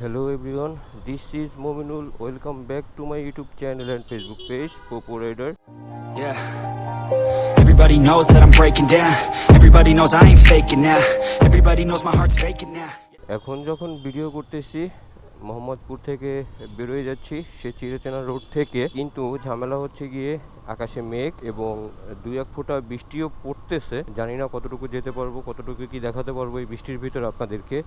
Hello everyone this is Mominul welcome back to my YouTube channel and Facebook page Popo rider Everybody knows that I'm breaking down. Everybody knows I ain't faking now. Everybody knows my heart's faking now. এখন যখন video করতেছি মোহাম্মদপুর থেকে বেরোয় যাচ্ছি সে চিরচেনা road থেকে। কিন্তু ঝামেলা হচ্ছে গিয়ে আকাশে মেঘ এবং দুই এক ফোঁটা বৃষ্টিও পড়তেছে। জানি না কতটুকু যেতে পারব কতটুকু কি দেখাতে পারব এই বৃষ্টির ভিতরে আপনাদেরকে।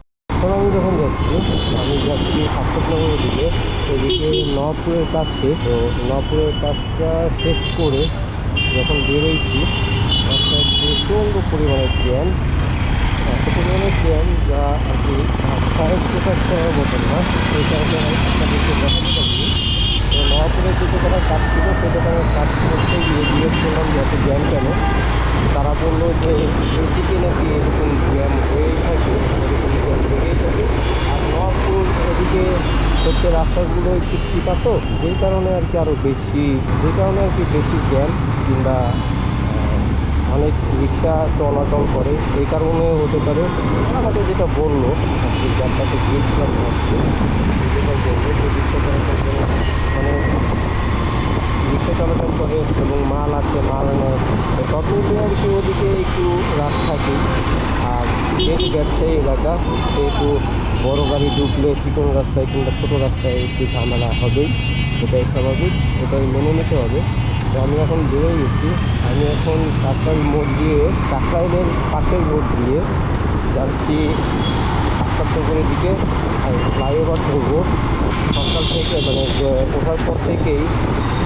এখন আমি যখন যাচ্ছি, আমি যাচ্ছি হাসপাতালের দিকে। এদিকে নপুরের কাজ শেষ। তো নপুরের কাজটা শেষ করে যখন বেরোইছি, একটা প্রচণ্ড পরিমাণে জ্যাম এত পরিমাণে জ্যাম যা আর কি ভাষায় প্রকাশ করার না। সেই কারণে আমি পারিনি। তো নপুরের দোকানের কাজ ছিল সেটা দোকানের কাজ করতে গিয়ে জিজ্ঞেস করলাম যে এত জ্যাম কেন? তারা বলল যে এইদিকে নাকি এরকম জ্যাম হয়েই থাকে, এরকম জ্যাম লেগেই থাকে। আর নপুর এদিকে হচ্ছে রাস্তাগুলো একটু চিপা তো, যেই কারণে আর কি আরও বেশি যে কারণে আর কি বেশি জ্যাম কিংবা অনেক রিক্সা চলাচল করে, এই কারণে হতে পারে। আমাকে যেটা বলল গিয়েছিলাম যে রিক্সা চলাচল মানে রিক্সা চলাচল করে এবং মাল আছে, মাল সব মিলিয়ে আর কি ওদিকে একটু রাত থাকে। আর যেহেতু ব্যবসায়ী এলাকা সেহেতু বড় গাড়ি ঢুকলে চিকন রাস্তায় কিংবা ছোটো রাস্তায় একটু ঝামেলা হবেই, এটাই স্বাভাবিক, এটাই মেনে নিতে হবে। তো আমি এখন বেরোয় গেছি। আমি এখন কাকরাইল মোড় দিয়ে কাকরাইলের পাশের রোড দিয়ে যাচ্ছি হাসপাতালের দিকে ফ্লাইওভার ধরবো সকাল থেকে মানে ওঠার পর থেকেই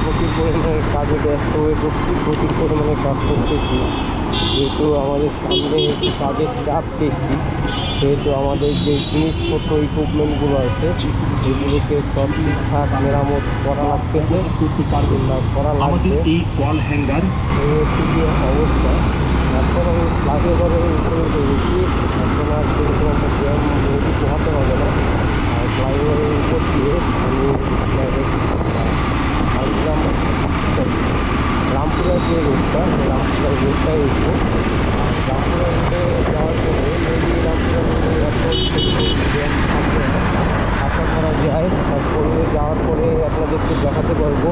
প্রচুর পরিমাণে কাজে ব্যস্ত হয়ে পড়ছি প্রচুর পরিমাণে কাজ করতেছি। যেহেতু আমাদের সামনে কাজের চাপ বেশি সেহেতু আমাদের যে জিনিসপত্র ইকুইপমেন্টগুলো আছে এগুলোকে সব ঠিকঠাক মেরামত করা লাগতেছে কিংবা করা লাগবে এই ওয়াল হ্যাঙ্গার হচ্ছে অবস্থা এখন আমি ফ্লাইওভারের উপরে রয়েছি এখন আর সেরকম একটা নদী পোহাতে হবে না। আর ফ্লাইওভারের উপর দিয়ে আমি ঝাড়গ্রাম sorry, রামপুরার যে রোডটা রামপুরার রোডটাই উঠবো। রামপুরা রোডে যাওয়ার পরে মেবি রামপুরা রোডে আশা করা যায় তারপরে যাওয়ার পরে আপনাদেরকে দেখাতে পারব।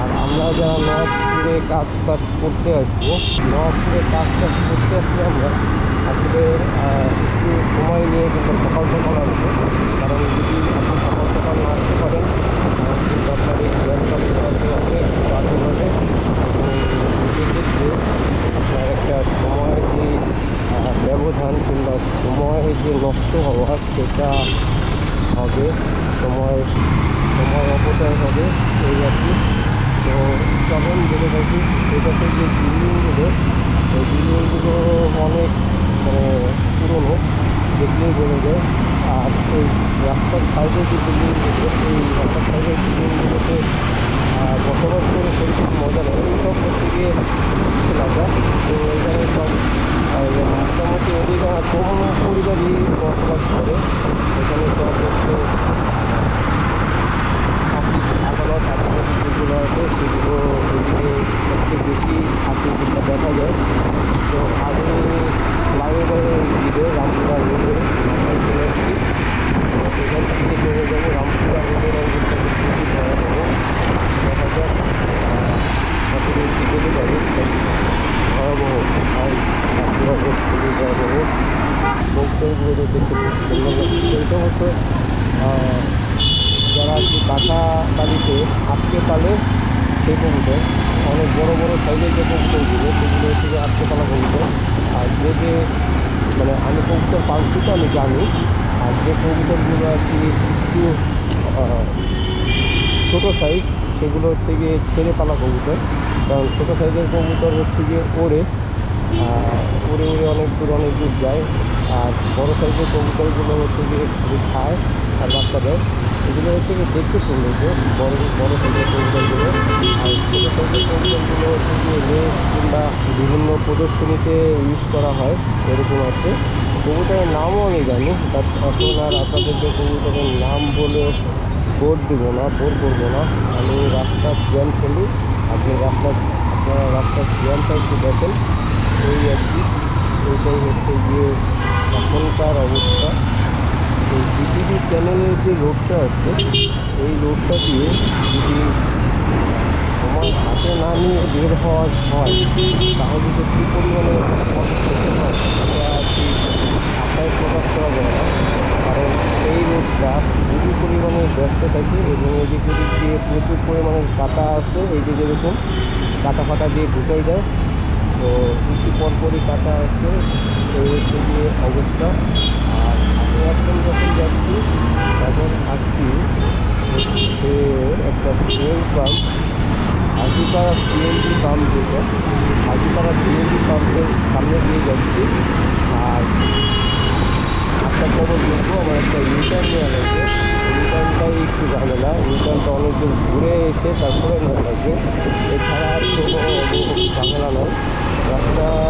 আর আমরা যারা নবাবপুরে কাজ কাজ করতে আসব নবাবপুরে কাজ কাজ করতে আসলে আমরা আসলে একটু সময় নিয়ে কিন্তু সকাল সকাল আসব। কারণ যদি আপনি সকাল সকাল আসতে পারেন যে ব্যবধান কিংবা সময়ের যে নষ্ট হওয়া সেটা হবে সময় সময় অপচয় হবে এই আর তো তখন বলে থাকি এটাতে যে বিল্ডিংগুলো এই বিল্ডিংগুলো অনেক মানে পুরনো বোঝা যায় আর রাস্তার সাইডে যে বিল্ডিংগুলো এই রাস্তার সাইডের বিল্ডিংগুলোতে বসবাস করে সেরকম মজা নেই এইসব হচ্ছে গিয়ে লাগা তো এখানে সব মোটামুটি অধিকার কোনো পরিবারই বসবাস করে। এখানে সব হচ্ছে অফিস আদালত আদালত যেগুলো আছে সেগুলো এদিকে সবচেয়ে বেশি আছে যেটা দেখা যায় তো আমি ফ্লাইওভারের দিকে রামপুরা রোডে মাথায় চলে এসেছি তো এখান থেকে চলে যাব রামপুরা রোডের অবস্থা খুবই ভয়াবহ দেখা যাক কতদূর কী যেতে পারে ভয়াবহ আর রামপুরা রোড খুবই ভয়াবহ বক্তব্যগুলো দেখতে খুব সুন্দর লাগছে সেইটা হচ্ছে আহ, যারা আর কি কাঁথা বাড়িতে আটকে পালে সেই কবুতর অনেক বড় বড় সাইজের যে কবুতরগুলো সেগুলো হচ্ছে যে আটকে পালা কবুতর। আর যে যে মানে আমি কবুতর পালছি তো আমি জানি। আর যে কবুতরগুলো আর কি একটু ছোটো সাইজ সেগুলো হচ্ছে গিয়ে ছেড়ে পালা কবুতর। কারণ ছোটো সাইজের কবুতর হচ্ছে গিয়ে ওড়ে। আহ, উড়ে অনেক দূর অনেক দূর যায়। আর বড়ো সাইজের কবুতরগুলো হচ্ছে গিয়ে খায় আর বাচ্চা দেয়। এগুলো হচ্ছে দেখতে সৌন্দর্য বড় বড় সাইজের কবুতরগুলো আর ছোটো সাইজের কবুতরগুলো হচ্ছে গিয়ে রেস কিংবা বিভিন্ন প্রদর্শনীতে ইউজ করা হয়, এরকম আছে। কবুতরের নামও আমি জানি বাট এখন আর আপনাদেরকে কবুতরের নাম বলে বোর্ড দিব না বোর করব না। আমি রাস্তার জ্যাম ফেলি আপনি রাস্তার, আপনারা রাস্তার জ্যামটা একটু দেখেন। এই আর কি, এইটাই হচ্ছে গিয়ে এখনকার অবস্থা। চ্যানেলের যে রোডটা আছে, এই রোডটা দিয়ে যদি আমার হাতে না নিয়ে বের হওয়ার হয়, তাহলে যে কী পরিমাণে আর প্রকাশ করা যায় না। কারণ এই রোডটা খুবই পরিমাণে ব্যস্ত থাকে এবং এদিক ওদিক দিয়ে প্রচুর পরিমাণে কাটা আছে, এই যে যেরকম কাটা ফাটা দিয়ে ঢুকাই যায়, তো একটু পরপরই কাটা আছে, এই হচ্ছে গিয়ে অবস্থা। এখন যখন যাচ্ছি। তখন আসছি একটা fuel pump Hajipara CNG pump যেটা, হাজিপাড়া সিএনজি পাম্পের সামনে দিয়ে যাচ্ছি। আর একটা খবর দেখব, আমার একটা ইউটার্ন নেওয়া লাগবে ইউটার্নটাই একটু ঝামেলা ইউটার্নটা অনেক দূর ঘুরে এসে তারপরে নেওয়া লাগবে। এছাড়া আর কোনো ঝামেলা নয়। রাস্তার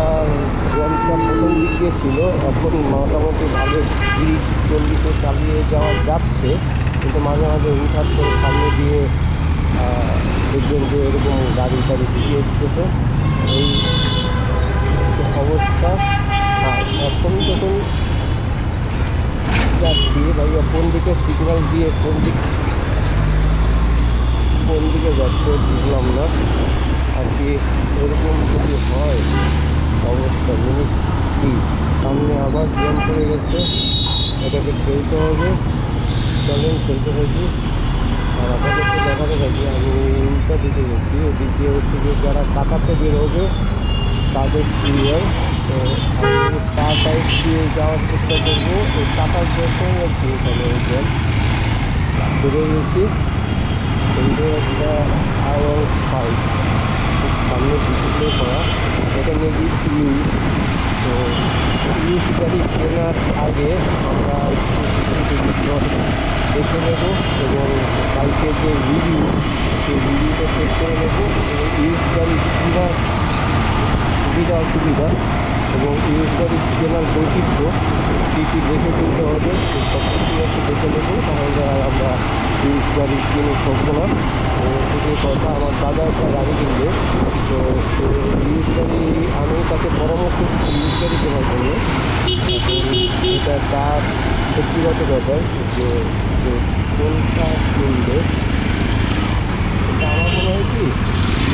জ্যামটা প্রথম দিক ছিল, এখন মোটামুটি ভালো তিরিশ চল্লিশে চালিয়ে যাওয়া যাচ্ছে, কিন্তু মাঝে মাঝে হুটহাট করে সামনে দিয়ে দেখবেন যে এরকম গাড়ি টাড়ি দিয়ে এসতেছে এই অবস্থা, আর এখন যখন যাচ্ছি, ভাইয়া কোন দিকে সিগন্যাল দিয়ে কোন দিক, কোন দিকে যাচ্ছে বুঝলাম না। আর কি এরকম যদি হয় অবস্থা জিনিস কি? সামনে আবার জ্যাম পড়ে গেছে। এটাকে খেলতে হবে। চলেন খেলতে থাকি। আর আপনাদেরকে দেখাতে থাকি। আমি উল্টা দিকে গেছি দিয়ে হচ্ছে যে যারা কাটাতে বেরোবে তাদের ক্লিয়ার তো আমি তা সাইড দিয়ে যাওয়ার চেষ্টা করব। ওই কাটার যখন আর কি এখানে জ্যাম বেরো গেছি সুন্দর একটা ফাইভ সামনে ডিসপ্লে করা। মেবি ইউজ তো গাড়ি কেনার আগে আমরা দেখে নেব এবং বাইকের যে রিভিউ সেই রিভিউটা চেক করে নেব গাড়ি কেনার সুবিধা অসুবিধা এবং গাড়ি কেনার বৈশিষ্ট্য কী কী দেখে কিনতে হবে, সেই সব কিছু একটু দেখে নেব, তাহলে আমরা গাড়ি কিনে এবং দ্বিতীয় কথা আমার দাদা একটা গাড়ি কিনবে। তো ইউজ গাড়ি আমি তাকে পরামর্শ দিচ্ছি ইউজ গাড়ি কেনার জন্য। এটা তার ব্যক্তিগত ব্যাপার, যে কোনটা কিনবে। আমার মনে হয় কি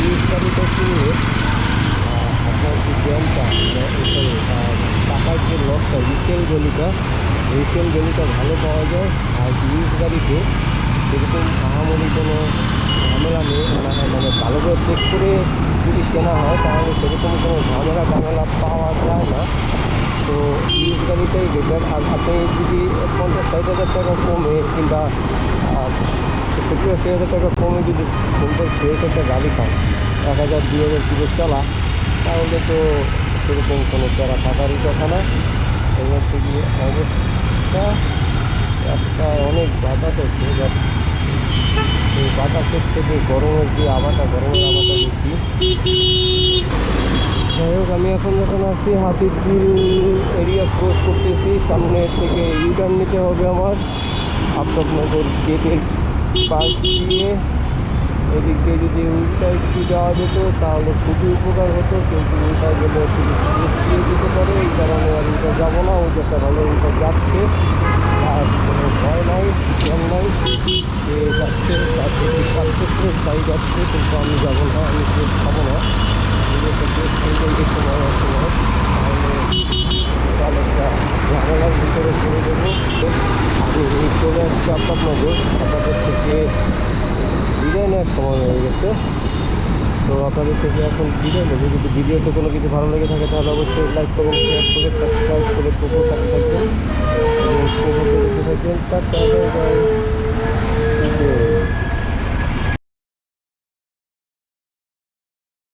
ইউজ গাড়িটা কিনলে আপনার যে সরি টাকার যে লসটা রিসেল গলিটা রিসেল গলিটা ভালো পাওয়া যায়, আর ইউজ গাড়িতে সেরকম আহামরি কোনো ঝামেলা নেই মানে মানে ভালো করে চেক করে যদি কেনা হয়, তাহলে সেরকম কোনো ঝামেলা ঝামেলা পাওয়া যায় না। তো ইউজ গাড়িটাই বেটার আর আপনি যদি পঞ্চাশ ষাট হাজার টাকা কমে কিংবা সত্তর আশি হাজার টাকা কমে যদি পঞ্চাশ ফ্রেশ একটা গাড়ি খান এক হাজার, দুই হাজার কিলো চালা, তাহলে তো সেরকম কোনো প্যারা থাকারই কথা না। হচ্ছে গিয়ে অবস্থা একটা অনেক হচ্ছে বাট এই বাতাসের থেকে গরমের যে আবাটা গরমের আবাটা বেশি। যাই হোক, আমি এখন যখন আসছি হাতির ঝিল এরিয়া ক্রস করতেছি, সামনে থেকে ইউটার্ন নিতে হবে আমার। আফতাবনগর গেটের পাশ দিয়ে। এদিক যদি উল্টা একটু যাওয়া যেত, তাহলে খুবই উপকার হতো। কিন্তু উল্টা গেলে একটু দিয়ে যেতে পারে। এই কারণে আর উল্টা যাব না। ওই যেটা ভালো উল্টা যাচ্ছে। কোনো ভয় নাই জ্ঞান নাই যে যাচ্ছে তাকে কাটতেছে তাই যাচ্ছে কিন্তু আমি যাব না আমি কেউ খাব না সময় না তাহলে একটা ঝামেলার ভিতরে দেবো চলে আসছি আপনাদের আপনাদের থেকে বিদায় নেওয়ার সময় হয়ে গেছে তো আপনাদের থেকে এখন বিদায় নেব। যদি ভিডিওতে কোনো কিছু ভালো লেগে থাকে, তাহলে অবশ্যই লাইক করুন শেয়ার করে সাবস্ক্রাইব করে প্রোগ্রাম থাকবেন। এবং প্রোগ্রাম দেখতে থাকবেন তার